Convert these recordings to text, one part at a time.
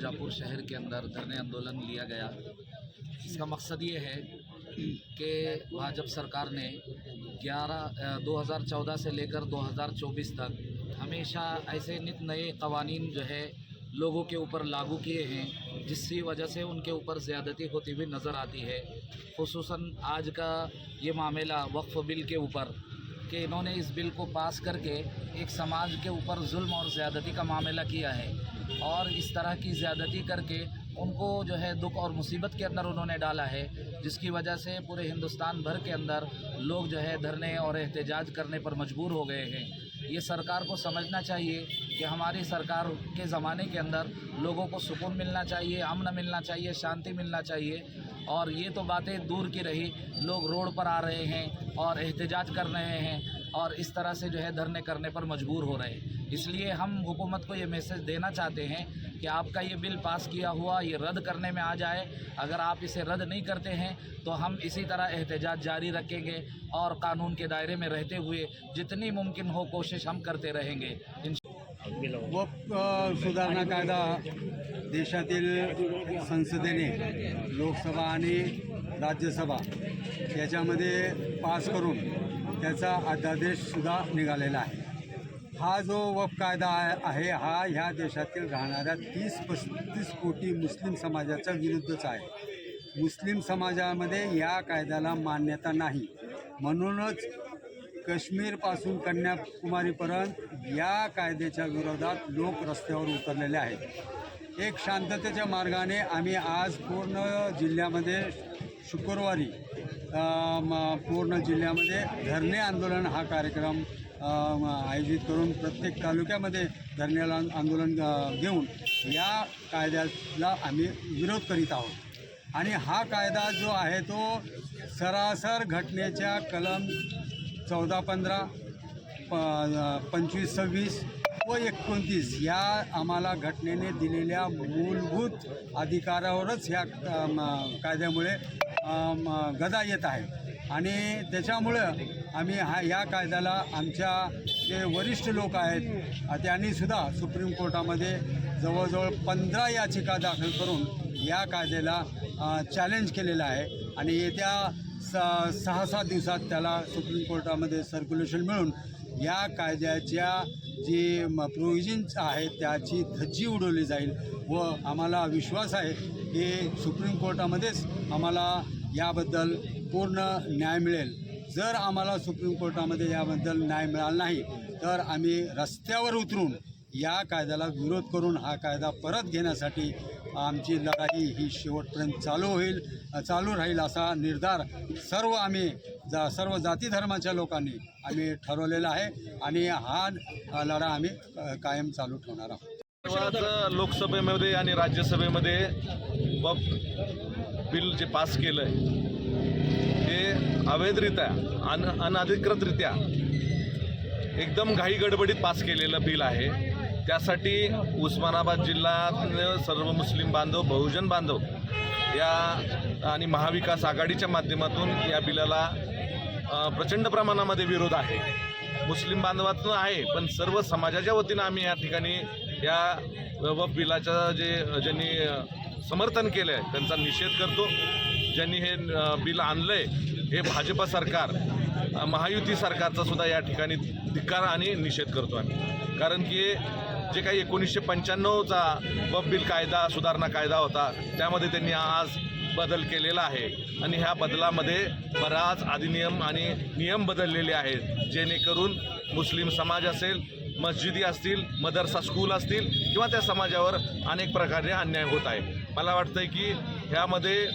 मिर्ज़ापुर शहर के अंदर धरने आंदोलन लिया गया। इसका मकसद ये है कि भाजपा सरकार ने 11 2014 से लेकर 2024 तक हमेशा ऐसे नित नए कवानीन जो है लोगों के ऊपर लागू किए हैं, जिसकी वजह से उनके ऊपर ज़्यादती होती हुई नज़र आती है। खुसूसन आज का ये मामला वक्फ बिल के ऊपर कि इन्होंने इस बिल को पास करके एक समाज के ऊपर जुल्म और ज़्यादती का मामला किया है। और इस तरह की ज़्यादती करके उनको जो है दुख और मुसीबत के अंदर उन्होंने डाला है, जिसकी वजह से पूरे हिंदुस्तान भर के अंदर लोग जो है धरने और एहतजाज करने पर मजबूर हो गए हैं। ये सरकार को समझना चाहिए कि हमारी सरकार के ज़माने के अंदर लोगों को सुकून मिलना चाहिए, अमन मिलना चाहिए, शांति मिलना चाहिए। और ये तो बातें दूर की रही, लोग रोड पर आ रहे हैं और एहतजाज कर रहे हैं। और इस तरह से जो है धरने करने पर मजबूर हो रहे हैं। इसलिए हम हुकूमत को ये मैसेज देना चाहते हैं कि आपका ये बिल पास किया हुआ, ये रद्द करने में आ जाए। अगर आप इसे रद्द नहीं करते हैं तो हम इसी तरह एहतजाज जारी रखेंगे और कानून के दायरे में रहते हुए जितनी मुमकिन हो कोशिश हम करते रहेंगे। वक्फ सुधारणा कायदा देशातील संसदेने, लोकसभा आणि राज्यसभा याच्यामध्ये पास करून त्याचा अध्यादेशसुद्धा निघालेला आहे. हा जो वक कायदा आहे हा ह्या देशातील राहणाऱ्या तीस पस्तीस कोटी मुस्लिम समाजाच्या विरुद्धच आहे. मुस्लिम समाजामध्ये या कायद्याला मान्यता नाही. म्हणूनच काश्मीरपासून कन्याकुमारीपर्यंत या कायद्याच्या विरोधात लोक रस्त्यावर उतरलेले आहेत. एक शांततेच्या मार्गाने आम्ही आज पूर्ण जिल्ह्यामध्ये शुक्रवारी पूर्ण जिल्ह्यामध्ये धरणे आंदोलन हा कार्यक्रम आयोजित करून प्रत्येक तालुक्यामध्ये धरणे आंदोलन घेऊन या कायद्याला आम्ही विरोध करीत आहोत. आणि हा कायदा जो आहे तो सरासर घटनेच्या कलम चौदा पंधरा प पंचवीस सव्वीस व एकोणतीस या आम्हाला घटनेने दिलेल्या मूलभूत अधिकारावरच ह्या कायद्यामुळे गदा येत आहे. आणि त्याच्यामुळं आम्ही हा या कायद्याला आमच्या जे वरिष्ठ लोक आहेत त्यांनीसुद्धा सुप्रीम कोर्टामध्ये जवळजवळ पंधरा याचिका दाखल करून या कायद्याला चॅलेंज केलेलं आहे. आणि येत्या स सहा सात दिवसात त्याला सुप्रीम कोर्टामध्ये सर्क्युलेशन मिळून या कायद्याच्या जे प्रोव्हिजन्स आहेत त्याची धज्जी उडवली जाईल व आम्हाला विश्वास आहे की सुप्रीम कोर्टामध्येच आम्हाला याबद्दल पूर्ण न्याय मिळेल. जर आम्हाला सुप्रीम कोर्टामध्ये याबद्दल न्याय मिळाला नाही तर आम्ही रस्त्यावर उतरून या कायद्याला विरोध करून हा कायदा परत घेण्यासाठी आमची लढाई ही शेवटपर्यंत चालू होईल चालू राहील असा निर्धार सर्व आम्ही जा सर्व जाती धर्माच्या लोकांनी आम्ही ठरवलेला आहे आणि हा लढा आम्ही कायम चालू ठेवणार आहोत. लोकसभेमध्ये आणि राज्यसभेमध्ये वक्फ बिल जे पास केलं आहे ते अवैधरित्या अन अनधिकृतरित्या एकदम घाई गडबडीत पास केलेलं बिल आहे. त्यासाठी उस्मानाबाद जिल्ह्यात सर्व मुस्लिम बांधव बहुजन बांधव या आणि महाविकास आघाडीच्या माध्यमातून या बिलाला प्रचंड प्रमाणामध्ये विरोध आहे. मुस्लिम बांधवातून आहे पण सर्व समाजाच्या वतीनं आम्ही या ठिकाणी या वफ बिलाचं जे ज्यांनी समर्थन केलं आहे त्यांचा निषेध करतो. ज्यांनी हे बिल आणलं आहे हे भाजपा सरकार महायुती सरकारचा सुद्धा या ठिकाणी धिक्कार आणि निषेध करतो आम्ही. कारण की जे काही एकोणीसशे पंच्याण्णवचा वफ बिल कायदा सुधारणा कायदा होता त्यामध्ये त्यांनी आज बदल केलेला आहे. आणि ह्या बदलामध्ये बराच अधिनियम आणि नियम बदललेले आहेत. जेणेकरून मुस्लिम समाज असेल मस्जिदी असतील मदरसा स्कूल असतील किंवा त्या समाजावर अनेक प्रकारे अन्याय होत आहे. मला वाटतं की ह्यामध्ये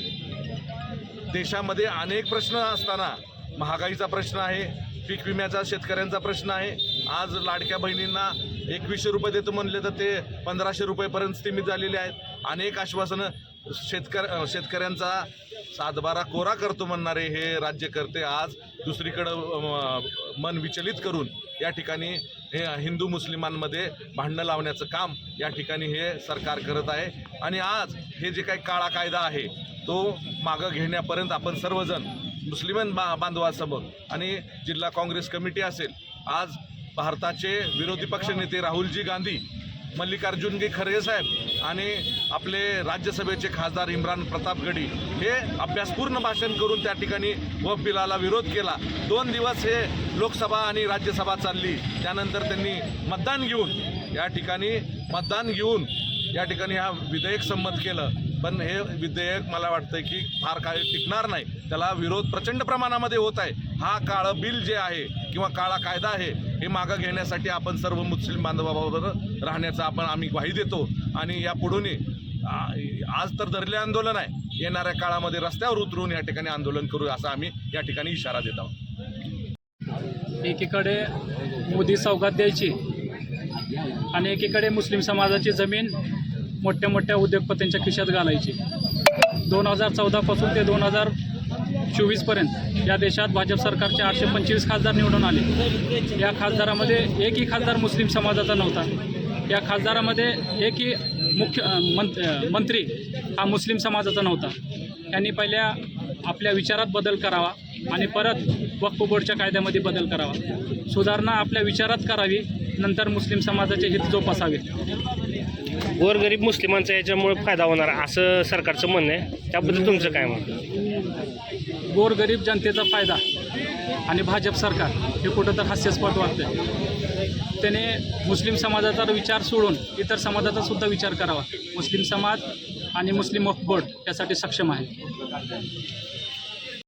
देशामध्ये अनेक प्रश्न असताना महागाईचा प्रश्न आहे पीक विम्याचा शेतकऱ्यांचा प्रश्न आहे. आज लाडक्या बहिणींना एकवीसशे रुपये देतो म्हणले तर ते पंधराशे रुपयेपर्यंत स्थिमित झालेले आहेत. अनेक आश्वासनं शेतकर शेतकऱ्यांचा सातबारा कोरा करतो म्हणणारे हे राज्यकर्ते आज दुसरीकडं मन विचलित करून या ठिकाणी हे हिंदू मुस्लिमांमध्ये भांडणं लावण्याचं काम या ठिकाणी हे सरकार करत आहे. आणि आज हे जे काही काळा कायदा आहे तो मागं घेण्यापर्यंत आपण सर्वजण मुस्लिम बा बांधवासमोर आणि जिल्हा काँग्रेस कमिटी असेल आज भारताचे विरोधी पक्षनेते राहुलजी गांधी मल्लिकार्जुनजी खरगे साहेब आणि आपले राज्यसभेचे खासदार इम्रान प्रताप गडी हे अभ्यासपूर्ण भाषण करून त्या ठिकाणी वफ बिलाला विरोध केला. दोन दिवस हे लोकसभा आणि राज्यसभा चालली. त्यानंतर त्यांनी मतदान घेऊन या ठिकाणी मतदान घेऊन या ठिकाणी हा विधेयक संमत केलं. पण हे विधेयक मला वाटतं की फार काळ टिकणार नाही. त्याला विरोध प्रचंड प्रमाणामध्ये होत आहे. हा काळं बिल जे आहे किंवा काळा कायदा आहे हे मागं घेण्यासाठी आपण सर्व मुस्लिम बांधवाबरोबर राहण्याचा आपण आम्ही ग्वाही देतो. आणि या पुढूनही आज तर धरले आंदोलन आहे. येणाऱ्या काळामध्ये रस्त्यावर उतरून या ठिकाणी आंदोलन करू असा आम्ही या ठिकाणी इशारा देत आहोत. एकीकडे मोदी सौगात द्यायची आणि एकीकडे मुस्लिम समाजाची जमीन मोठ्या मोठ्या उद्योगपतींच्या खिशात घालायची. दोन हजार चौदापासून ते दोन हजार चोवीसपर्यंत या देशात भाजप सरकारचे आठशे पंचवीस खासदार निवडून आले. या खासदारामध्ये एकही खासदार मुस्लिम समाजाचा नव्हता. या खासदारामध्ये एकही मुख्य मंत मंत्री हा मुस्लिम समाजाचा नव्हता. त्यांनी पहिल्या आपल्या विचारात बदल करावा आणि परत वक्फ बोर्डच्या कायद्यामध्ये बदल करावा. सुधारणा आपल्या विचारात करावी नंतर मुस्लिम समाजाचे हित जोपासावे. गोरगरीब मुस्लिमांचा याच्यामुळे फायदा होणार असं सरकारचं म्हणणं आहे. त्याबद्दल तुमचं काय म्हणणं गोरगरीब जनतेचा फायदा आणि भाजप सरकार हे कुठं तर हास्यास्पद वाटतं त्याने मुस्लिम समाजाचा विचार सोडून इतर समाजाचा सुद्धा विचार करावा. मुस्लिम समाज आणि मुस्लिम वक्फ बोर्ड यासाठी सक्षम आहे.